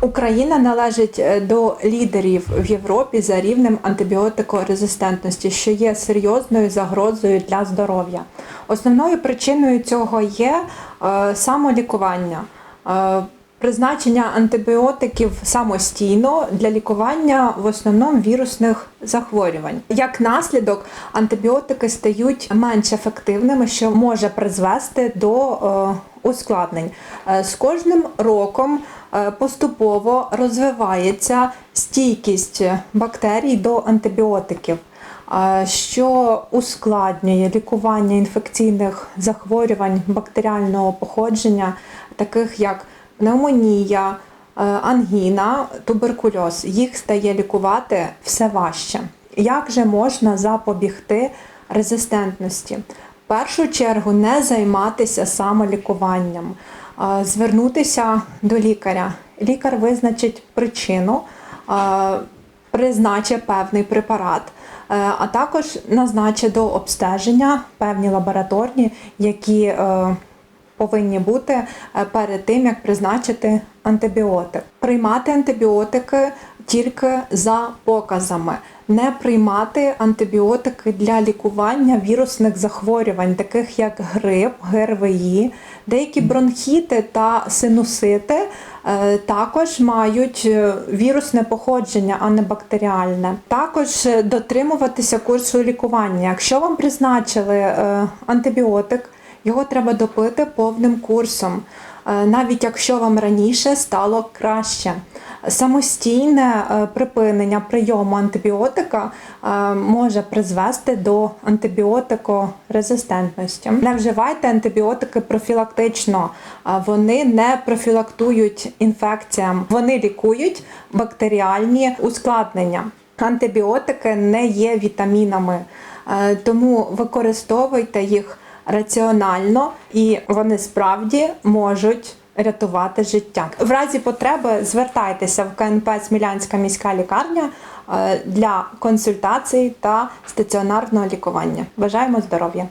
Україна належить е, до лідерів в Європі за рівнем антибіотикорезистентності, що є серйозною загрозою для здоров'я. Основною причиною цього є е, самолікування. Е, Призначення антибіотиків самостійно для лікування в основному вірусних захворювань. Як наслідок, антибіотики стають менш ефективними, що може призвести до ускладнень. З кожним роком поступово розвивається стійкість бактерій до антибіотиків, е, що ускладнює лікування інфекційних захворювань бактеріального походження, таких як пневмонія, е, ангіна, туберкульоз. Їх стає лікувати все важче. Як же можна запобігти резистентності? В першу чергу не займатися самолікуванням, звернутися до лікаря. Лікар визначить причину, призначить певний препарат, е, а також назначить до обстеження певні лабораторні, які е, повинні бути е, перед тим, як призначити антибіотик. Приймати антибіотики тільки за показами, не приймати антибіотики для лікування вірусних захворювань, таких як грип, ГРВІ, деякі бронхіти та синусити. е, Також мають е, вірусне походження, а не бактеріальне. Також е, дотримуватися курсу лікування. Якщо вам призначили антибіотик, його треба допити повним курсом, навіть якщо вам раніше стало краще. Самостійне е, припинення прийому антибіотика е, може призвести до антибіотикорезистентності. Не вживайте антибіотики профілактично, а вони не профілактують інфекціям, вони лікують бактеріальні ускладнення. Антибіотики не є вітамінами, е, тому використовуйте їх раціонально, і вони справді можуть рятувати життя. В разі потреби звертайтеся в КНП Смілянська міська лікарня е, для консультацій та стаціонарного лікування. Бажаємо здоров'я!